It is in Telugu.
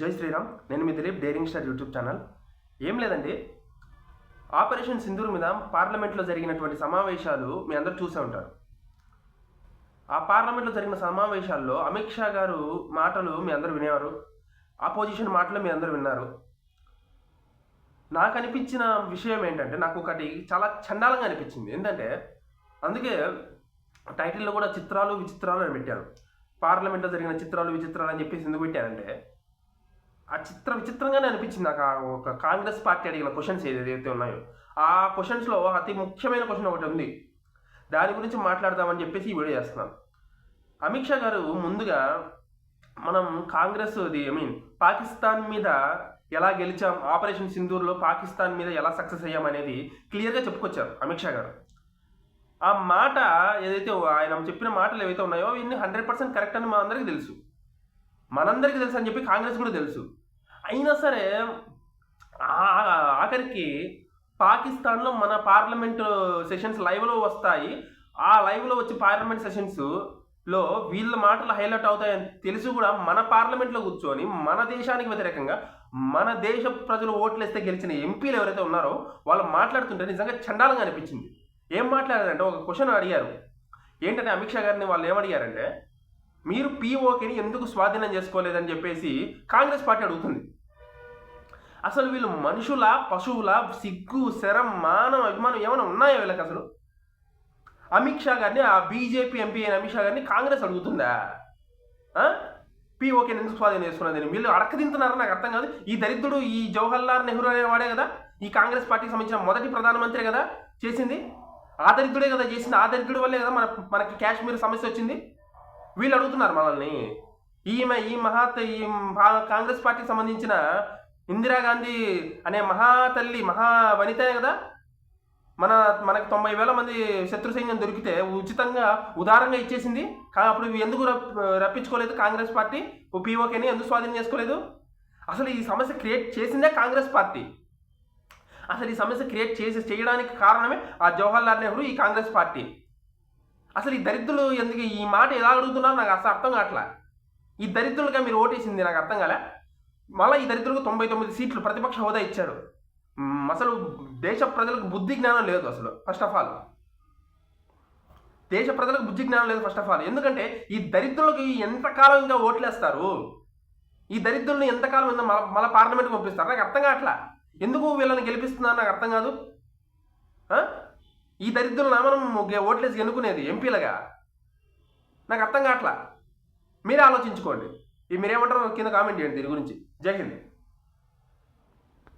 జై శ్రీరామ్ నేను మీ Dilip daring star YouTube channel. ఏం లేదండి ఆపరేషన్ సింధూర్ మీద పార్లమెంట్లో జరిగినటువంటి సమావేశాలు మీ అందరూ చూసే ఉంటారు. ఆ పార్లమెంట్లో జరిగిన సమావేశాల్లో అమిత్ షా గారు మాటలు మీ అందరూ వినేవారు ఆపోజిషన్ మాటలు మీ అందరూ విన్నారు. నాకు అనిపించిన విషయం ఏంటంటే నాకు ఒకటి చాలా చండాలంగా అనిపించింది. ఏంటంటే అందుకే టైటిల్లో కూడా చిత్రాలు విచిత్రాలు అని పెట్టాను పార్లమెంట్లో జరిగిన చిత్రాలు విచిత్రాలు అని చెప్పేసి ఎందుకు పెట్టానంటే ఆ చిత్ర విచిత్రంగానే అనిపించింది. నాకు ఆ ఒక కాంగ్రెస్ పార్టీ అడిగిన క్వశ్చన్స్ ఏదైతే ఉన్నాయో. ఆ క్వశ్చన్స్లో అతి ముఖ్యమైన క్వశ్చన్ ఒకటి ఉంది. దాని గురించి మాట్లాడదామని చెప్పేసి ఈ వీడియో చేస్తున్నాను. అమిత్ షా గారు ముందుగా మనం కాంగ్రెస్ అది ఐ మీన్ పాకిస్తాన్ మీద ఎలా గెలిచాం ఆపరేషన్ సింధూర్లో పాకిస్తాన్ మీద ఎలా సక్సెస్ అయ్యాం అనేది క్లియర్గా చెప్పుకొచ్చారు అమిత్ షా గారు. ఆ మాట ఏదైతే ఆయన చెప్పిన మాటలు ఏవైతే ఉన్నాయో ఇన్ని హండ్రెడ్ పర్సెంట్ కరెక్ట్ అని మనందరికీ తెలుసు. మనందరికీ తెలుసు అని చెప్పి కాంగ్రెస్ కూడా తెలుసు. అయినా సరే ఆఖరికి పాకిస్తాన్లో మన పార్లమెంట్ సెషన్స్ లైవ్లో వస్తాయి. ఆ లైవ్లో వచ్చే పార్లమెంట్ సెషన్స్లో వీళ్ళ మాటలు హైలైట్ అవుతాయని తెలిసి కూడా మన పార్లమెంట్లో కూర్చొని మన దేశానికి వ్యతిరేకంగా మన దేశ ప్రజలు ఓట్లేస్తే గెలిచిన ఎంపీలు ఎవరైతే ఉన్నారో వాళ్ళు మాట్లాడుతుంటే నిజంగా చండాలంగా అనిపించింది. ఏం మాట్లాడారంటే ఒక క్వశ్చన్ అడిగారు. ఏంటంటే అమిత్ షా గారిని వాళ్ళు ఏమడిగారంటే మీరు పీఓకేని ఎందుకు స్వాధీనం చేసుకోలేదని చెప్పేసి కాంగ్రెస్ పార్టీ అడుగుతుంది. అసలు వీళ్ళు మనుషుల పశువుల సిగ్గు శరం మానం అభిమానం ఏమైనా ఉన్నాయా వీళ్ళకి అసలు? అమిత్ షా గారిని ఆ బీజేపీ ఎంపీ అయిన అమిత్ షా గారిని కాంగ్రెస్ అడుగుతుందా? పీఓకే ఎందుకు స్వాధీనం చేసుకున్నది వీళ్ళు అడకదింతున్నారని నాకు అర్థం కాదు. ఈ దరిద్రుడు ఈ జవహర్లాల్ నెహ్రూ అనేవాడే కదా ఈ కాంగ్రెస్ పార్టీకి సంబంధించిన మొదటి ప్రధానమంత్రి కదా చేసింది? ఆ దరిద్రుడే కదా చేసింది. ఆ దరిద్రుడి వల్లే కదా మన మనకి కాశ్మీర్ సమస్య వచ్చింది. వీళ్ళు అడుగుతున్నారు మనల్ని. ఈమె ఈ మహాత్ ఈ కాంగ్రెస్ పార్టీకి సంబంధించిన ఇందిరాగాంధీ అనే మహాతల్లి మహా వనితే కదా? మన మనకి తొంభై వేల మంది శత్రు సైన్యం దొరికితే ఉచితంగా ఉదారంగా ఇచ్చేసింది. కానీ అప్పుడు ఎందుకు రప్- రప్పించుకోలేదు కాంగ్రెస్ పార్టీ? పీఓకేని ఎందుకు స్వాధీనం చేసుకోలేదు? అసలు ఈ సమస్య క్రియేట్ చేసిందే కాంగ్రెస్ పార్టీ. అసలు ఈ సమస్య క్రియేట్ చేసి చేయడానికి కారణమే ఆ జవహర్లాల్ నెహ్రూ ఈ కాంగ్రెస్ పార్టీ. అసలు ఈ దరిద్రులు ఎందుకు ఈ మాట ఎలా అడుగుతున్నారో నాకు అసలు అర్థం కావట్లే. ఈ దరిద్రులుగా మీరు ఓటేసింది నాకు అర్థం కాలే. మళ్ళీ ఈ దరిద్రులకు తొంభై తొమ్మిది సీట్లు ప్రతిపక్ష హోదా ఇచ్చారు అసలు దేశ ప్రజలకు బుద్ధి జ్ఞానం లేదు అసలు ఫస్ట్ ఆఫ్ ఆల్ దేశ ప్రజలకు బుద్ధి జ్ఞానం లేదు ఫస్ట్ ఆఫ్ ఆల్ ఎందుకంటే ఈ దరిద్రులకు ఎంతకాలం ఇంకా ఓట్లేస్తారు? ఈ దరిద్రులను ఎంతకాలం ఇంకా మళ్ళీ మళ్ళీ పార్లమెంట్కి పంపిస్తారు? నాకు అర్థం కావట్లా. ఎందుకు వీళ్ళని గెలిపిస్తున్నారు నాకు అర్థం కాదు? ఈ దరిద్రులను మనం ఓట్లేసి ఎన్నుకునేది ఎంపీలుగా? నాకు అర్థం కావట్లా? మీరే ఆలోచించుకోండి. ఈ మీరేమంటారో కింద కామెంట్ చేయండి దీని గురించి. జై హింద్.